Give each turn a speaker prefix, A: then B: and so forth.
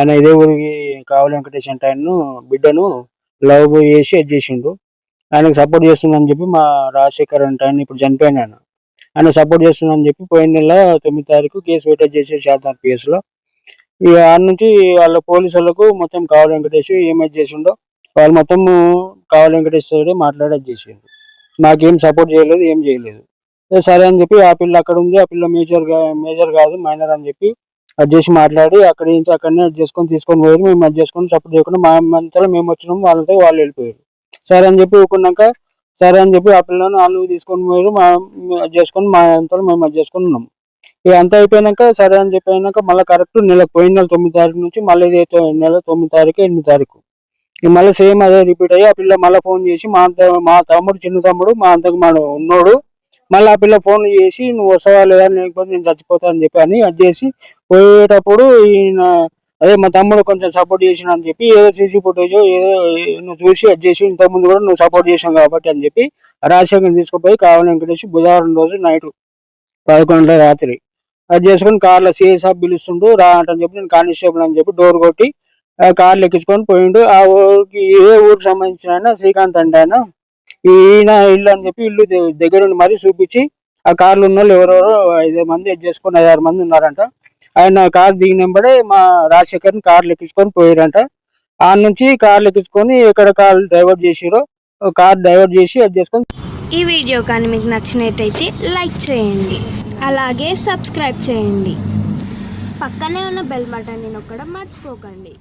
A: ఆయన ఇదే ఊరికి కావలి వెంకటేష్ అంటే ఆయన్ను బిడ్డను లవ్ చేసి హెడ్ చేసిండు. ఆయనకు సపోర్ట్ చేస్తుందని చెప్పి మా రాజశేఖర్ అంటే ఆయన ఇప్పుడు చనిపోయిన ఆయన. ఆయన సపోర్ట్ చేస్తుందని చెప్పి పోయిన నెల తొమ్మిది తారీఖు కేసు పెట్టేసి చేసే శాతం కేసులో ఇక ఆయన నుంచి వాళ్ళ పోలీసు మొత్తం కావలి వెంకటేష్ ఏమైతే చేసిండో వాళ్ళు మొత్తం కావలి వెంకటేష్ సైడే మాట్లాడేది చేసిండు. నాకేం సపోర్ట్ చేయలేదు ఏం చేయలేదు. సరే అని చెప్పి ఆ పిల్ల అక్కడ ఉంది ఆ పిల్ల మేజర్ మేజర్ కాదు మైనర్ అని చెప్పి అది చేసి మాట్లాడి అక్కడ నుంచి అక్కడనే అది చేసుకొని తీసుకొని పోయారు మేము అది చేసుకొని సపోర్ట్ చేయకుండా మా అంతలో మేము వచ్చినాము వాళ్ళతో వాళ్ళు వెళ్ళిపోయారు. సరే అని చెప్పి ఊకున్నాక సరే అని చెప్పి ఆ పిల్లని వాళ్ళు తీసుకొని పోయారు మా అది చేసుకొని మా అంతలో మేము అది చేసుకొని ఉన్నాం ఇక అంతా అయిపోయినాక సరే అని చెప్పి అయినాక మళ్ళీ కరెక్ట్ నెల పోయిన నెల తొమ్మిది తారీఖు నుంచి మళ్ళీ నెల తొమ్మిది తారీఖు ఎనిమిది తారీఖు. ఇక మళ్ళీ సేమ్ అదే రిపీట్ అయ్యి ఆ పిల్ల మళ్ళీ ఫోన్ చేసి మా అంత మా తమ్ముడు చిన్న తమ్ముడు మా అంతకు మా ఉన్నోడు మళ్ళీ ఆ పిల్ల ఫోన్ చేసి నువ్వు వస్తావా లేదా? లేకపోతే నేను చచ్చిపోతా అని చెప్పి అని అది చేసి పోయేటప్పుడు ఈయన అదే మా తమ్ముడు కొంచెం సపోర్ట్ చేసిన అని చెప్పి ఏదో సీసీ ఫుటేజ్ ఏదో నువ్వు చూసి అది చేసి ఇంతకుముందు ముందు కూడా నువ్వు సపోర్ట్ చేసావు కాబట్టి అని చెప్పి రాజశేఖర్ తీసుకుపోయి కావాలి వెంకటేష్ బుధవారం రోజు నైట్ పదకొండు రాత్రి. అది చేసుకుని కార్లో సిఎస్ సాబ్ పిలుస్తుండు రా అంటని చెప్పి నేను కానిస్టేబుల్ అని చెప్పి డోర్ కొట్టి ఆ కార్లు ఎక్కించుకొని పోయిండు. ఆ ఊరికి ఏ ఊరికి సంబంధించిన ఆయన శ్రీకాంత్ అంటే ఆయన. ఈయన ఇల్లు అని చెప్పి ఇల్లు దగ్గర దగ్గరుండి మరీ చూపించి ఆ కార్లు ఉన్న వాళ్ళు ఎవరెవరో ఐదు మంది చేసుకొని ఐదారు మంది ఉన్నారంట. ఆయన కార్ దిగినంబడే మా రాజశేఖర్ని కార్లు ఎక్కించుకొని పోయారంట. ఆ నుంచి కార్లు ఎక్కించుకొని ఎక్కడ కార్లు డైవర్ట్ చేసిరో కార్ డైవర్ట్ చేసి అది చేసుకొని
B: ఈ వీడియో కానీ మీకు నచ్చినట్టయితే లైక్ చేయండి. అలాగే సబ్స్క్రైబ్ చేయండి. పక్కనే ఉన్న బెల్ బటన్ని నొక్కడం మర్చిపోకండి.